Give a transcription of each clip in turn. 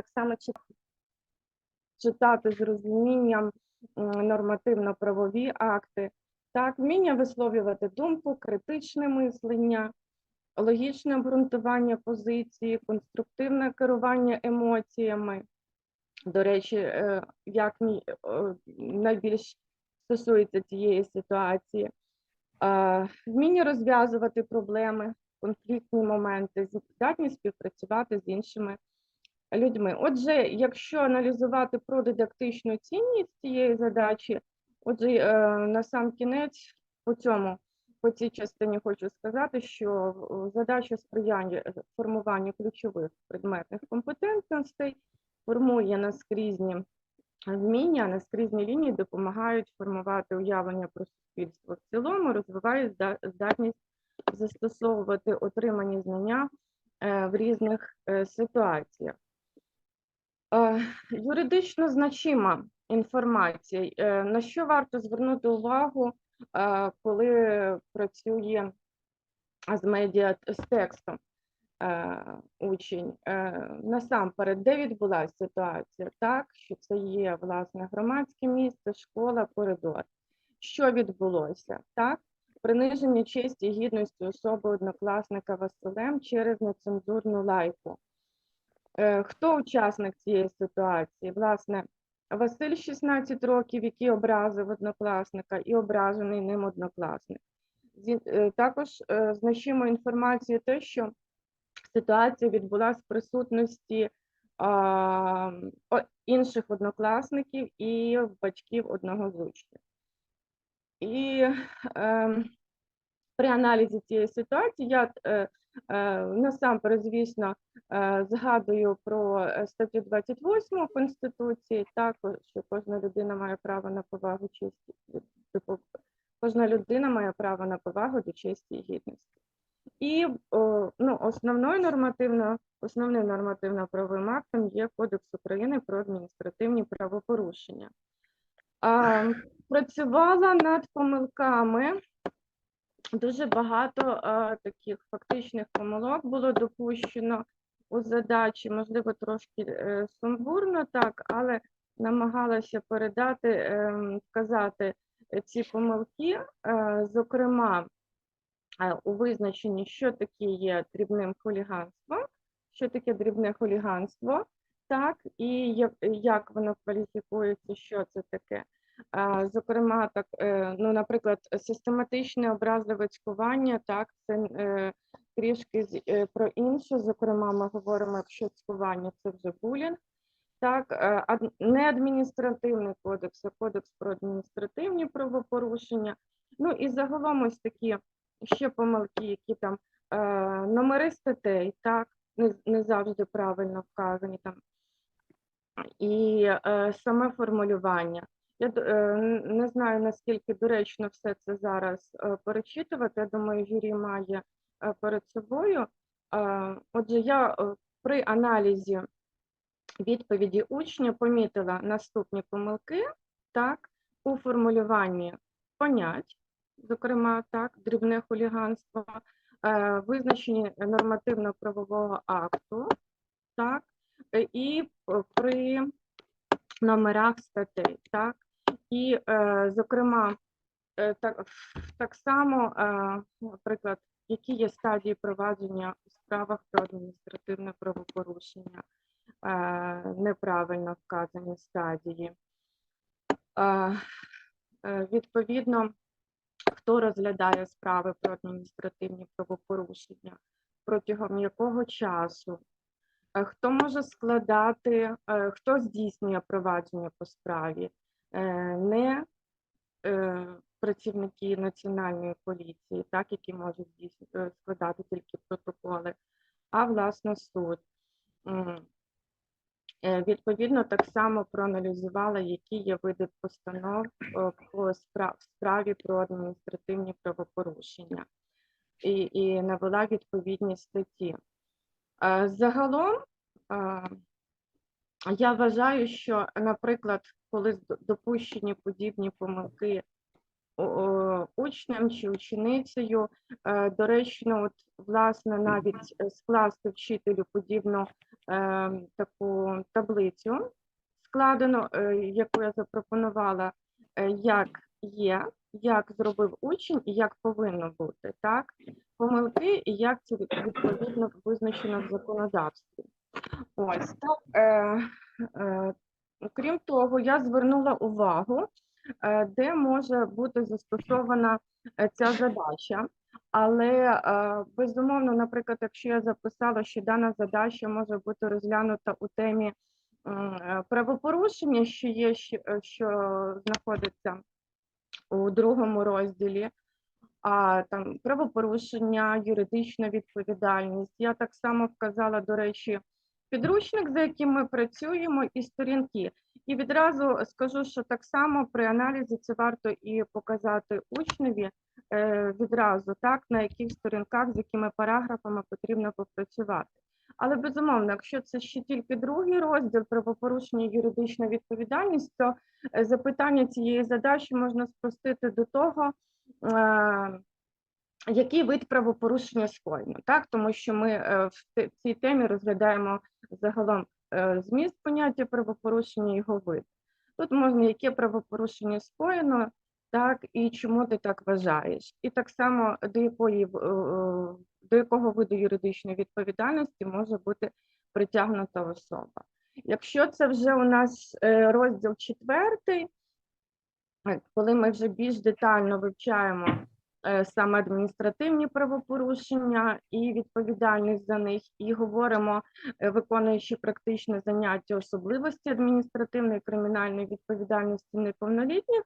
так само читати з розумінням нормативно-правові акти, так, вміння висловлювати думку, критичне мислення, логічне обґрунтування позиції, конструктивне керування емоціями. До речі, е, як е, найбільш стосується цієї ситуації, вміння розв'язувати проблеми, конфліктні моменти, здатність співпрацювати з іншими людьми. Отже, якщо аналізувати про дидактичну цінність цієї задачі, отже, е, на сам кінець по цьому, по цій частині хочу сказати, що е, задача сприяння е, формуванню ключових предметних компетентностей формує наскрізні вміння, наскрізні лінії допомагають формувати уявлення про суспільство в цілому, розвивають здатність застосовувати отримані знання в різних ситуаціях. Е, Юридично значима інформація. Е, На що варто звернути увагу, е, коли працює з медіа з текстом учень? Насамперед, де відбулася ситуація? Так, що це є власне громадське місце, школа, коридор. Що відбулося? Так, приниження честі і гідності особи однокласника Василем через нецензурну лайку. Е, Хто учасник цієї ситуації? Власне, Василь 16 років, який образив однокласника і ображений ним однокласник. Е, Також е, значимо інформацію те, що ситуація відбулася в присутності інших однокласників і батьків одного з учнів. І е, при аналізі цієї ситуації я е, насамперед, звісно, е, згадую про е, статтю 28 Конституції, також що кожна людина має право на повагу честі, типу, кожна людина має право на повагу до честі і гідності. І ну, основною нормативно, основним нормативно-правовим актом є Кодекс України про адміністративні правопорушення. А, працювала над помилками. Дуже багато а, таких фактичних помилок було допущено у задачі, можливо, трошки е, сумбурно так, але намагалася передати, ем, вказати е, ці помилки, е, зокрема, е, у визначенні, що таке є дрібним хуліганством, що таке дрібне хуліганство, так, і як, як воно кваліфікується, що це таке. Зокрема, так, е, ну, наприклад, систематичне образливе цькування, так, це е, трішки е, про інше. Зокрема, ми говоримо, якщо цькування це вже булінг. Так, не адміністративний кодекс, а кодекс про адміністративні правопорушення. Ну і загалом ось такі ще помилки, які там номери статей, так, не, не завжди правильно вказані там. І саме формулювання. Я е, не знаю, наскільки доречно все це зараз е, перечитувати. Я думаю, Юрій має е, перед собою. Отже, я при аналізі відповіді учня помітила наступні помилки, так, у формулюванні понять, зокрема, так, дрібне хуліганство, визначенні нормативно-правового акту, так, і при номерах статей, так, і, е, зокрема, е, так, так само, е, наприклад, які є стадії провадження у справах про адміністративне правопорушення, неправильно вказані стадії. Відповідно, хто розглядає справи про адміністративні правопорушення, протягом якого часу, хто може складати, хто здійснює провадження по справі, не е, працівники національної поліції, так, які можуть е, складати тільки протоколи, а власне суд. Е, Відповідно, так само проаналізувала, які є види постанов е, по справі про адміністративні правопорушення і, і навела відповідні статті. Е, Загалом е, я вважаю, що, наприклад, коли допущені подібні помилки учнем чи ученицею, е, доречно, от, власне, навіть е, скласти вчителю подібну е, таку таблицю складену, яку я запропонувала, як є, як зробив учень і як повинно бути, так? Помилки і як це відповідно визначено в законодавстві. Ось так. Е, е, крім того, я звернула увагу, е, де може бути застосована е, ця задача. Але е, безумовно, наприклад, якщо я записала, що дана задача може бути розглянута у темі правопорушення, що є, що знаходиться у другому розділі, а там правопорушення, юридична відповідальність. Я так само вказала, до речі, підручник, за яким ми працюємо, і сторінки. І відразу скажу, що так само при аналізі це варто і показати учневі е, відразу, так, на яких сторінках, з якими параграфами потрібно попрацювати. Але безумовно, якщо це ще тільки другий розділ правопорушення і юридична відповідальність, то е, запитання цієї задачі можна спростити до того, е, який вид правопорушення скоєно, так тому що ми е, в цій темі розглядаємо загалом е, зміст поняття правопорушення його вид. Тут можна яке правопорушення скоєно, так і чому ти так вважаєш, і так само до якої е, до якого виду юридичної відповідальності може бути притягнута особа. Якщо це вже у нас розділ четвертий, коли ми вже більш детально вивчаємо саме адміністративні правопорушення і відповідальність за них, і говоримо, е, виконуючи практичне заняття особливості адміністративної кримінальної відповідальності неповнолітніх,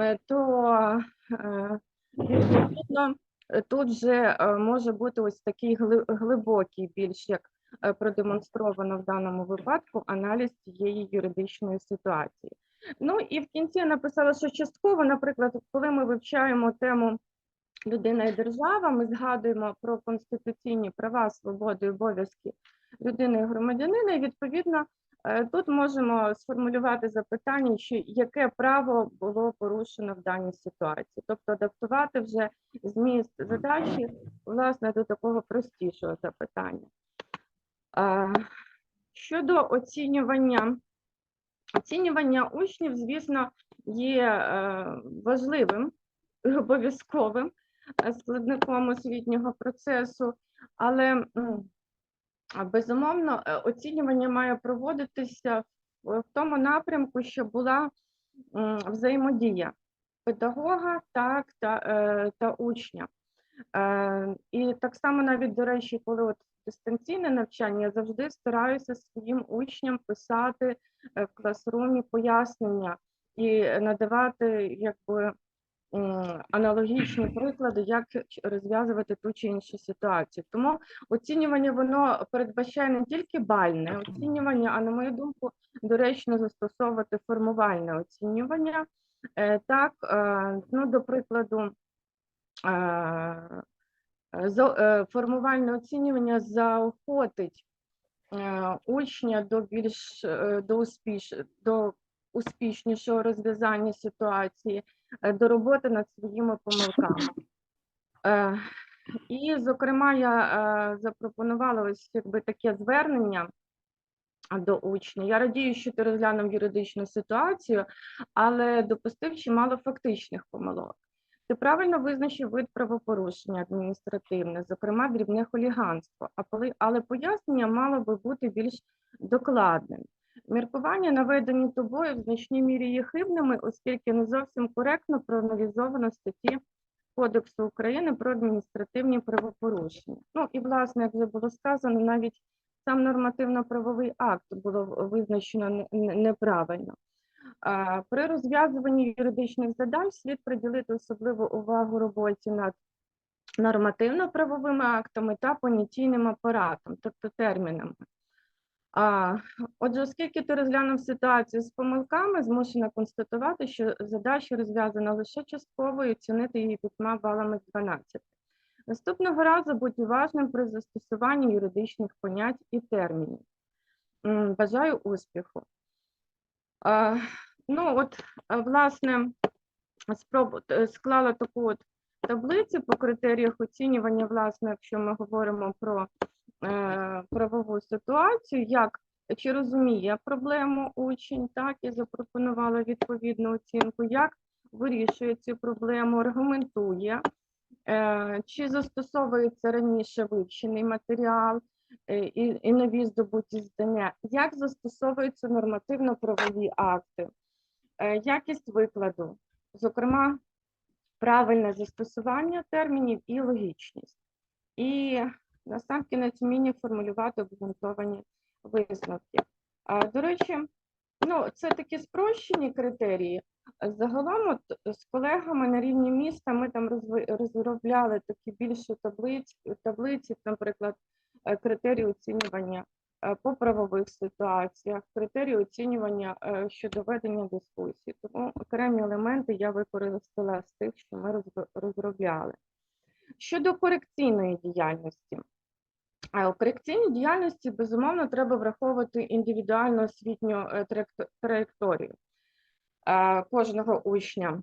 е, то е, відповідно е, тут вже е, може бути ось такий гли- глибокий, більш як е, продемонстровано в даному випадку, аналіз цієї юридичної ситуації. Ну і в кінці я написала, що частково, наприклад, коли ми вивчаємо тему людина і держава, ми згадуємо про конституційні права, свободи обов'язки людини і громадянина, і відповідно е, тут можемо сформулювати запитання, що яке право було порушено в даній ситуації, тобто адаптувати вже зміст задачі власне до такого простішого запитання. Е, Щодо оцінювання, оцінювання учнів, звісно, є е, важливим і обов'язковим е, складником освітнього процесу, але безумовно е, оцінювання має проводитися в тому напрямку, щоб була взаємодія педагога так, та, та учня. Е, І так само навіть, до речі, коли от дистанційне навчання, я завжди стараюся своїм учням писати е, в класрумі пояснення і надавати якби аналогічні приклади, як розв'язувати ту чи іншу ситуацію. Тому оцінювання воно передбачає не тільки бальне оцінювання, а на мою думку, доречно застосовувати формувальне оцінювання. Е, Так, ну, до прикладу, формувальне оцінювання заохотить е, учня до більш е, до успіш до успішнішого розв'язання ситуації, е, до роботи над своїми помилками. Е, І, зокрема, я е, запропонувала ось якби таке звернення до учня. Я радію, що ти розглянув юридичну ситуацію, але допустив чимало фактичних помилок. Ти правильно визначив вид правопорушення адміністративне, зокрема дрібне хуліганство, але пояснення мало би бути більш докладним. Міркування, наведені тобою, в значній мірі є хибними, оскільки не зовсім коректно проаналізовано статті Кодексу України про адміністративні правопорушення. Ну і власне, як вже було сказано, навіть сам нормативно-правовий акт було визначено не- не- неправильно. При розв'язуванні юридичних задач слід приділити особливу увагу роботі над нормативно-правовими актами та понятійним апаратом, тобто термінами. Отже, оскільки ти розглянув ситуацію з помилками, змушена констатувати, що задача розв'язана лише частково і оцінити її п'ятьма балами з 12. Наступного разу будь уважним при застосуванні юридичних понять і термінів. Бажаю успіху. Ну, от, власне, спробу е, склала таку от таблицю по критеріях оцінювання, власне, якщо ми говоримо про е, правову ситуацію, як чи розуміє проблему учень, так і запропонувала відповідну оцінку, як вирішує цю проблему, аргументує, е, чи застосовується раніше вивчений матеріал е, і, і нові здобуті знання, як застосовуються нормативно-правові акти, е, якість викладу, зокрема, правильне застосування термінів і логічність. І насамкінець вміння формулювати обґрунтовані висновки. До речі, ну, це такі спрощені критерії. Загалом, от, з колегами на рівні міста ми там розробляли такі більше таблиць, таблиці, наприклад, е, критерії оцінювання е, по правових ситуаціях, критерії оцінювання е, щодо ведення дискусій. Тому окремі елементи я використала з тих, що ми розробляли. Щодо корекційної діяльності. У корекційній діяльності, безумовно, треба враховувати індивідуальну освітню е, траєкторію е, кожного учня,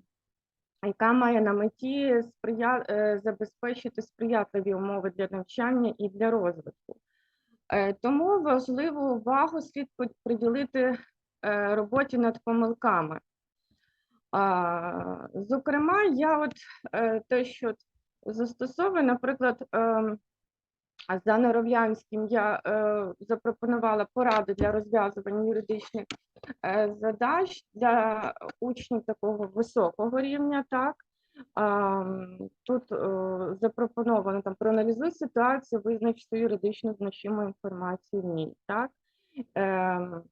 яка має на меті сприя... е, забезпечити сприятливі умови для навчання і для розвитку. Е, Тому важливу увагу слід приділити е, роботі над помилками. Зокрема, я от е, те, що застосовую, наприклад, ем, за Неров'янським я запропонувала поради для розв'язування юридичних задач для учнів такого високого рівня. Так тут е, запропоновано там проаналізуй ситуацію, визнач юридично значиму інформацію в ній. Так Ем,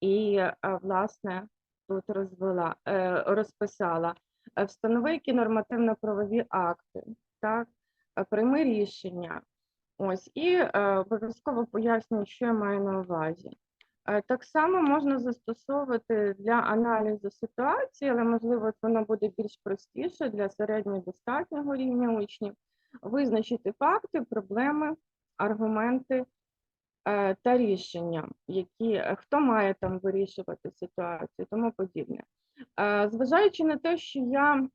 і е, власне тут розвела е, розписала встанови які нормативно-правові акти, так прийми рішення. Ось і обов'язково пояснюю, що я маю на увазі. Е, Так само можна застосовувати для аналізу ситуації, але можливо воно буде більш простіше для середньо достатнього рівня учнів. Визначити факти, проблеми, аргументи е, та рішення, які е, хто має там вирішувати ситуацію, тому подібне. Зважаючи на те, що я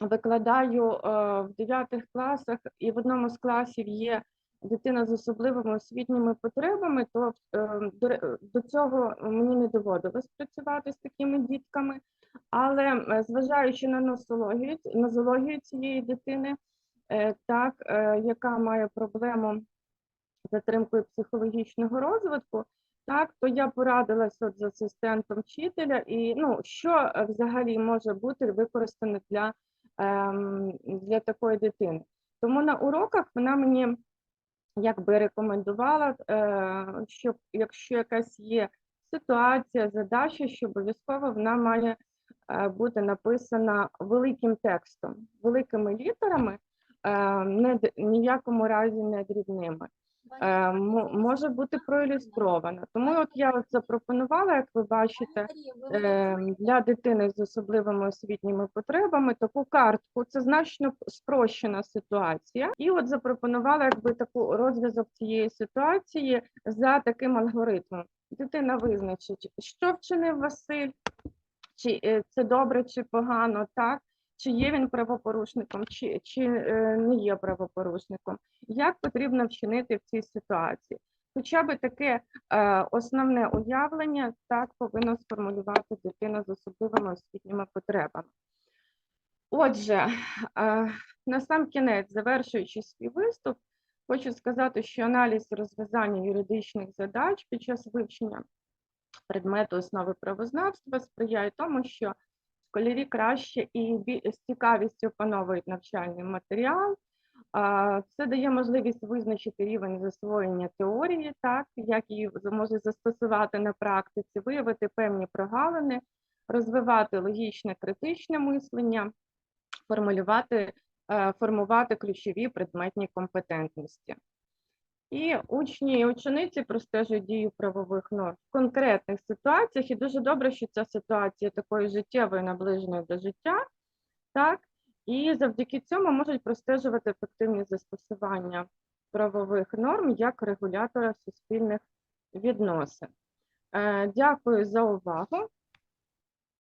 викладаю в 9 класах, і в одному з класів є дитина з особливими освітніми потребами, то е, до, цього мені не доводилось працювати з такими дітками. Але е, зважаючи на носологію, нозологію цієї дитини, е, так, яка має проблему затримкою психологічного розвитку, так, то я порадилася з асистентом вчителя, і ну, що взагалі може бути використано для, ем, для такої дитини. Тому на уроках вона мені якби рекомендувала, е, щоб якщо якась є ситуація, задача, що обов'язково вона має е, бути написана великим текстом, великими літерами, е, не д- ні в якому разі не дрібними. Е, мо- може бути проілюстрована. Тому от я от запропонувала, як ви бачите, е, для дитини з особливими освітніми потребами таку картку. Це значно спрощена ситуація. І от запропонувала якби таку розв'язок цієї ситуації за таким алгоритмом. Дитина визначить, що вчинив Василь, чи е, це добре, чи погано, так? Чи є він правопорушником, чи, чи е, не є правопорушником, як потрібно вчинити в цій ситуації? Хоча би таке е, основне уявлення так повинна сформулювати дитина з особливими освітніми потребами. Отже, е, на сам кінець, завершуючи свій виступ, хочу сказати, що аналіз розв'язання юридичних задач під час вивчення предмету основи правознавства сприяє тому, що школярі краще і з цікавістю опановують навчальний матеріал. Це дає можливість визначити рівень засвоєння теорії, так як її може застосувати на практиці, виявити певні прогалини, розвивати логічне критичне мислення, формулювати, е, формувати ключові предметні компетентності. І учні і учениці простежують дію правових норм в конкретних ситуаціях, і дуже добре, що ця ситуація такою життєвою, наближеною до життя, так, і завдяки цьому можуть простежувати ефективні застосування правових норм як регулятора суспільних відносин. Е, Дякую за увагу.